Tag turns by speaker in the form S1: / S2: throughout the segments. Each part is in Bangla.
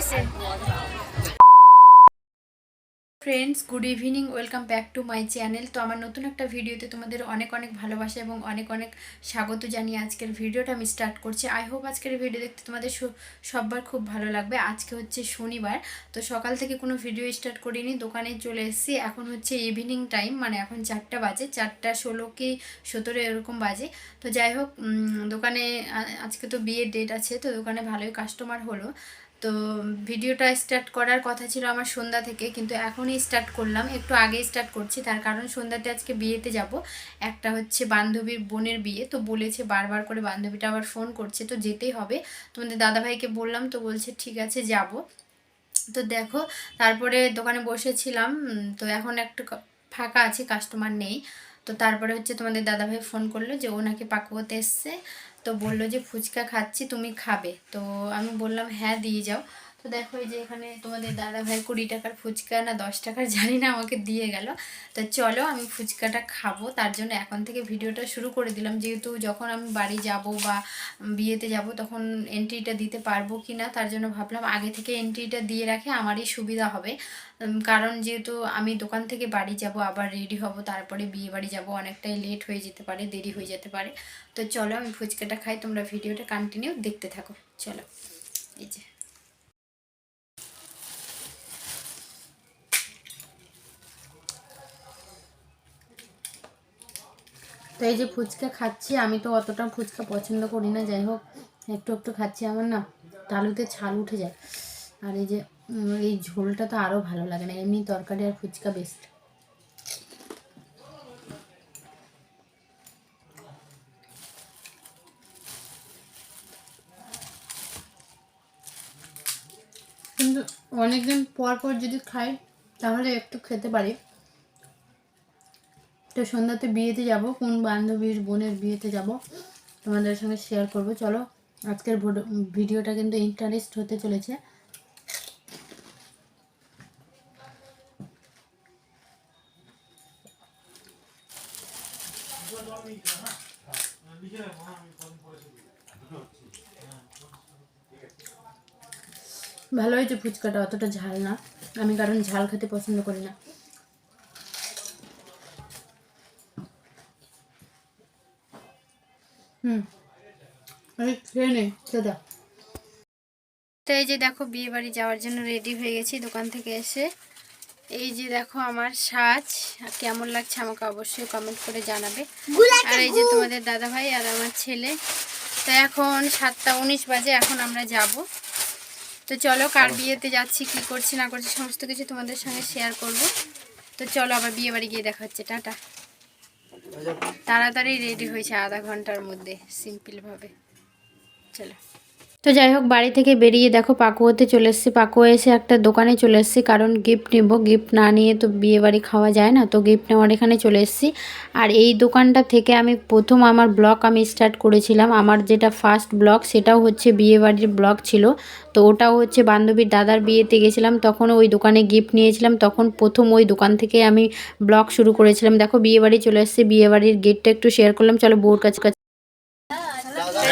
S1: এসে friends good evening welcome back to my channel তো আমার নতুন একটা ভিডিওতে তোমাদের অনেক অনেক ভালোবাসা এবং অনেক অনেক স্বাগত জানিয়ে আজকের ভিডিওটা আমি স্টার্ট করছি। আই হোপ আজকের ভিডিও দেখতে তোমাদের সববার খুব ভালো লাগবে। আজকে হচ্ছে শনিবার, তো সকাল থেকে কোনো ভিডিও স্টার্ট করিনি, দোকানে চলে এসেছি। এখন হচ্ছে ইভিনিং টাইম মানে এখন চারটা বাজে। চারটা ষোলো কি সতেরো এরকম বাজে। তো যাই হোক দোকানে আজকে তো বিয়ের ডেট আছে, তো দোকানে ভালোই কাস্টমার হলো। তো ভিডিওটা স্টার্ট করার কথা ছিল আমার সন্ধ্যা থেকে, কিন্তু এখনই স্টার্ট করলাম। একটু আগে স্টার্ট করছি, তার কারণ সন্ধ্যাতে আজকে বিয়েতে যাব। একটা হচ্ছে বান্ধবীর বোনের বিয়ে, তো বলেছে বারবার করে বান্ধবীটা আবার ফোন করছে, তো যেতেই হবে। তোমাদের দাদাভাইকে বললাম, তো বলছে ঠিক আছে, যাব। তো দেখো, তারপরে দোকানে বসেছিলাম তো এখন একটু ফাঁকা আছে কাস্টমার নেই। তো তারপরে হচ্ছে তোমাদের দাদাভাই ফোন করল যে ও নাকি পাকুয়াতে এসছে। তো বলল যে ফুচকা খাচ্ছি তুমি খাবে। তো আমি বললাম হ্যাঁ দিয়ে যাও। তো দেখো এই যে এখানে তোমাদের দাদা ভাই কুড়ি টাকার ফুচকা না দশ টাকার জানি না আমাকে দিয়ে গেল। তো চলো আমি ফুচকাটা খাব। তার জন্য এখন থেকে ভিডিওটা শুরু করে দিলাম। যেহেতু যখন আমি বাড়ি যাব বা বিয়েতে যাব তখন এন্ট্রিটা দিতে পারব কি না তার জন্য ভাবলাম আগে থেকে এন্ট্রিটা দিয়ে রাখে, আমারই সুবিধা হবে। কারণ যেহেতু আমি দোকান থেকে বাড়ি যাব, আবার রেডি হব, তারপরে বিয়ে বাড়ি যাব, অনেকটাই লেট হয়ে যেতে পারে, দেরি হয়ে যেতে পারে। তো চলো আমি ফুচকাটা খাই, তোমরা ভিডিওটা কন্টিনিউ দেখতে থাকো। চলো, এই যে। তো এই যে ফুচকা খাচ্ছি, আমি তো অতটা ফুচকা পছন্দ করি না, যাই হোক, একটু একটু খাচ্ছি, আমার না তালুতে ছাল উঠে যায়। আর এই যে এই ঝোলটা তো আরও ভালো লাগে না, এমনি তরকারি আর ফুচকা বেস্ট কিন্তু অনেকদিন পর পর যদি খাই, তাহলে একটু খেতে পারি। তো সন্ধ্যাতে বিয়েতে যাব, কোন বান্ধবীর বোনের বিয়েতে যাব তোমাদের সঙ্গে শেয়ার করব। চলো, আজকের ভোড- ভিডিওটা কিন্তু ইন্টারেস্ট হতে চলেছে। ভালো হয়েছে ফুচকাটা, অতটা ঝাল না। আমি কারণ ঝাল খেতে পছন্দ করি না। হুম। দাদা। তো এই যে দেখো বিয়ে বাড়ি যাওয়ার জন্য রেডি হয়ে গেছি দোকান থেকে এসে। এই যে দেখো আমার সাজ কেমন লাগছে আমাকে অবশ্যই কমেন্ট করে জানাবে। আর এই যে তোমাদের দাদা ভাই আর আমার ছেলে। তো এখন সাতটা উনিশ বাজে এখন আমরা যাব। তো চলো কার বিয়েতে যাচ্ছি কি করছি না করছি সমস্ত কিছু তোমাদের সঙ্গে শেয়ার করব। তো চলো আবার বিয়ে বাড়ি গিয়ে দেখা হচ্ছে টাটা। তাড়াতাড়ি রেডি হয়েছে আধা ঘণ্টার মধ্যে সিম্পলভাবে চলো। তো যাই হোক, বাড়ি থেকে বেরিয়ে দেখো পাকুয়াতে চলে এসেছি। পাকুয়া এসে একটা দোকানে চলে এসেছি, কারণ গিফট নেব। গিফট না নিয়ে তো বিয়ে বাড়ি খাওয়া যায় না, তো গিফট নেওয়ার এখানে চলে এসেছি। আর এই দোকানটা থেকে আমি প্রথম আমার ব্লগ আমি স্টার্ট করেছিলাম। আমার যেটা ফার্স্ট ব্লগ সেটাও হচ্ছে বিয়ে বাড়ির ব্লগ ছিল। তো ওটাও হচ্ছে বান্ধবীর দাদার বিয়েতে গেছিলাম, তখন ওই দোকানে গিফট নিয়েছিলাম। তখন প্রথম ওই দোকান থেকে আমি ব্লগ শুরু করেছিলাম। দেখো বিয়ে বাড়ি চলে এসেছি বিয়ে বাড়ির গেটটা একটু শেয়ার করলাম। চলো বউর কাছে কাছে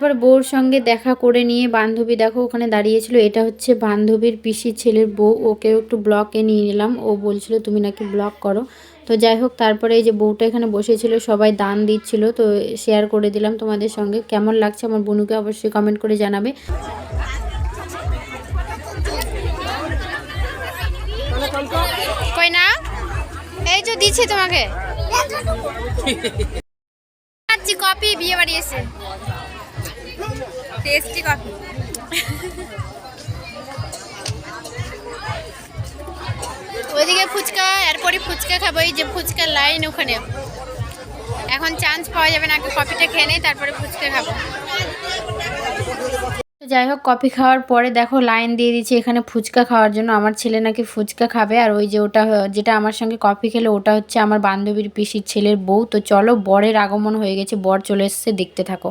S1: তারপর বউর সঙ্গে দেখা করে নিয়ে বান্ধবী দেখো ওখানে দাঁড়িয়েছিল এটা হচ্ছে বান্ধবীর পিসির ছেলের বউ ওকেও একটু ব্লকে নিয়ে নিলাম। ও বলছিল তুমি নাকি ব্লক করো। তো যাই হোক তারপরে এই যে বউটা এখানে বসেছিল সবাই দান দিচ্ছিল তো শেয়ার করে দিলাম তোমাদের সঙ্গে। কেমন লাগছে আমার বোনুকে অবশ্যই কমেন্ট করে জানাবে। কই না? এই যে দিচ্ছি তোমাকে। কপি বিয়ে বাড়ি এসে। টেস্টি কফি ওইদিকে ফুচকা এরপরে ফুচকা খাব এই যে ফুচকার লাইন ওখানে। এখন চান্স পাওয়া যাবে না আগে কফিটা খেয়ে নেই তারপরে ফুচকা খাব। যাই হোক কফি খাওয়ার পরে দেখো লাইন দিয়ে দিচ্ছে এখানে ফুচকা খাওয়ার জন্য। আমার ছেলে নাকি ফুচকা খাবে আর ওই যে ওটা যেটা আমার সঙ্গে কফি খেলে ওটা হচ্ছে আমার বান্ধবীর পিসির ছেলের বউ। তো চলো বরের আগমন হয়ে গেছে বর চলে এসছে দেখতে থাকো।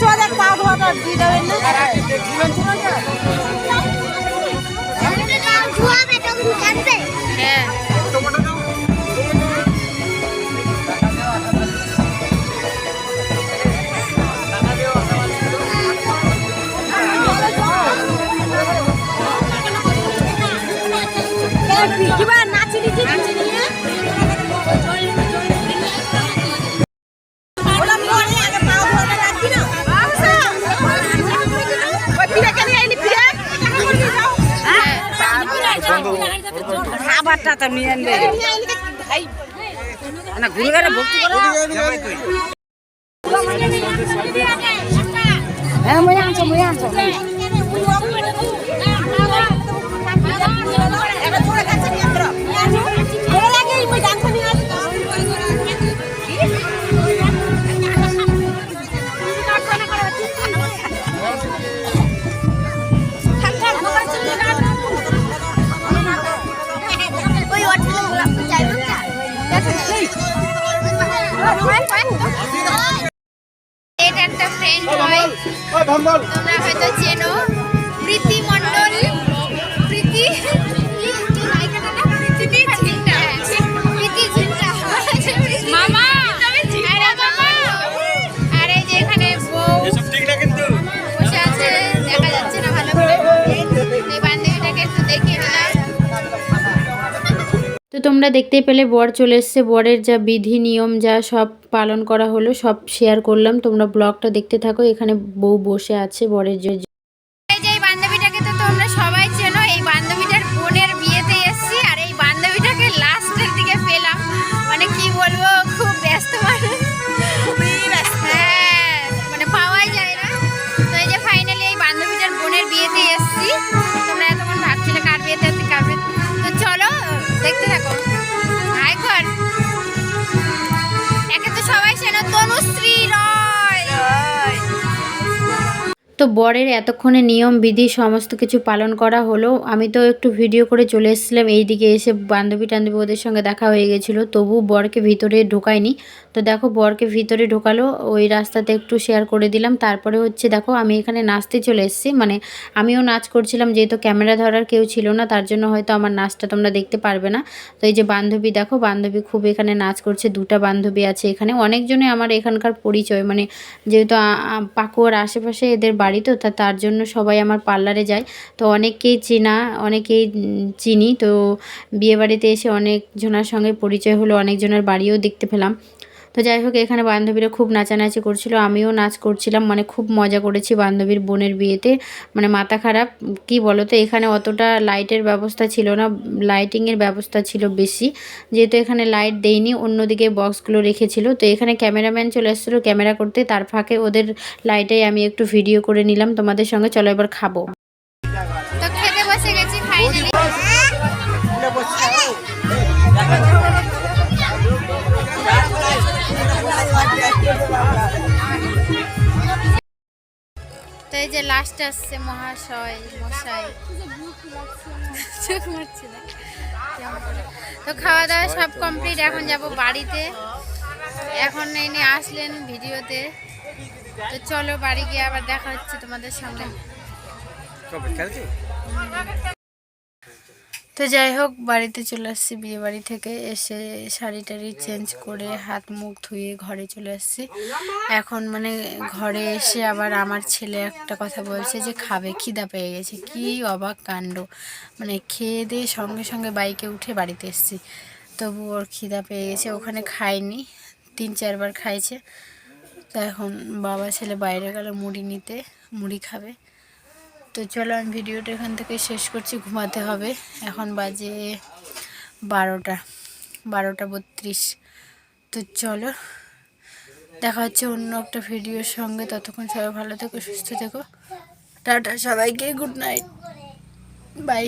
S2: দেখ পা ধোয়াটা দিয়ে দেবেন না।
S1: হ্যাঁ।
S2: কিবা নাচি দিচ্ছি তো নিয়ে আনবে। না ঘুরে গেলে ভক্তি করো। হ্যাঁ মই আনছো মই আনছো।
S1: তো তোমরা দেখতেই পেলে, বর চলে এসছে। বরের যা বিধি, নিয়ম, যা সব পালন করা হলো, সব শেয়ার করলাম। তোমরা ব্লগটা দেখতে থাকো। এখানে বউ বসে আছে বরের যে তো বরের এতক্ষণে নিয়ম, বিধি সমস্ত কিছু পালন করা হলো। আমি তো একটু ভিডিও করে চলে এসেছিলাম এই দিকে এসে বান্ধবী টান্ধবী ওদের সঙ্গে দেখা হয়ে গেছিল। তবু বরকে ভিতরে ঢোকায়নি তো দেখো, বরকে ভিতরে ঢোকালো, ওই রাস্তাতে একটু শেয়ার করে দিলাম। তারপরে হচ্ছে দেখো, আমি এখানে নাচতে চলে এসেছি। মানে আমিও নাচ করছিলাম, যেহেতু ক্যামেরা ধরার কেউ ছিল না, তার জন্য হয়তো আমার নাচটা তোমরা দেখতে পারবে না। তো এই যে বান্ধবী, দেখো, বান্ধবী খুব এখানে নাচ করছে, দুটা বান্ধবী আছে এখানে। অনেকজনে আমার এখানকার পরিচয়। মানে যেহেতু পাকুয়ার আশেপাশে এদের বাড়ি তো তা তার জন্য সবাই আমার পার্লারে যায়। তো অনেককেই চেনা, অনেকেই চিনি। তো বিয়েবাড়িতে এসে অনেকজনের সঙ্গে পরিচয় হলো, অনেকজনের বাড়িও দেখতে পেলাম। তো যাই হোক, এখানে বান্ধবীরা খুব নাচানাচি করছিল, আমিও নাচ করছিলাম মানে খুব মজা করেছি বান্ধবীর বোনের বিয়েতে। মানে মাথা খারাপ, কি বলো তো এখানে অতটা লাইটের ব্যবস্থা ছিল না, লাইটিংয়ের ব্যবস্থা ছিল বেশি। যেহেতু এখানে লাইট দেয়নি অন্যদিকে বক্সগুলো রেখেছিল। তো এখানে ক্যামেরাম্যান চলে এসেছিল ক্যামেরা করতে, তার ফাঁকে ওদের লাইটেই আমি একটু ভিডিও করে নিলাম, তোমাদের সঙ্গে চলো এবার খাব। খেতে বসে গেছি এই যে লাস্ট আসছে মহাশয়, মশাই। তো খাওয়া দাওয়া সব কমপ্লিট এখন যাব বাড়িতে। এখন এনে আসলেন ভিডিওতে। তো চলো বাড়ি গিয়ে আবার দেখা হচ্ছে তোমাদের সঙ্গে তো যাই হোক, বাড়িতে চলে আসছি। বিয়ে বাড়ি থেকে এসে শাড়ি টাড়ি চেঞ্জ করে হাত মুখ ধুয়ে ঘরে চলে আসছি। এখন মানে ঘরে এসে আবার আমার ছেলে একটা কথা বলছে যে, খাবে, খিদা পেয়ে গেছে। কি অবাক কাণ্ড। মানে খেয়ে দিয়ে সঙ্গে সঙ্গে বাইকে উঠে বাড়িতে এসছি। তবু ওর খিদা পেয়ে গেছে, ওখানে খায়নি। তিন চারবার খাইছে। তো এখন বাবা ছেলে বাইরে গেল, মুড়ি নিতে, মুড়ি খাবে। তো চলো আমি ভিডিওটা এখান থেকে শেষ করছি, ঘুমাতে হবে। এখন বাজে বারোটা বারোটা বত্রিশ। তো চলো, দেখা হচ্ছে অন্য একটা ভিডিওর সঙ্গে। ততক্ষণ সবাই ভালো থেকো, সুস্থ থেকো। টাটা সবাইকে, গুড নাইট। বাই।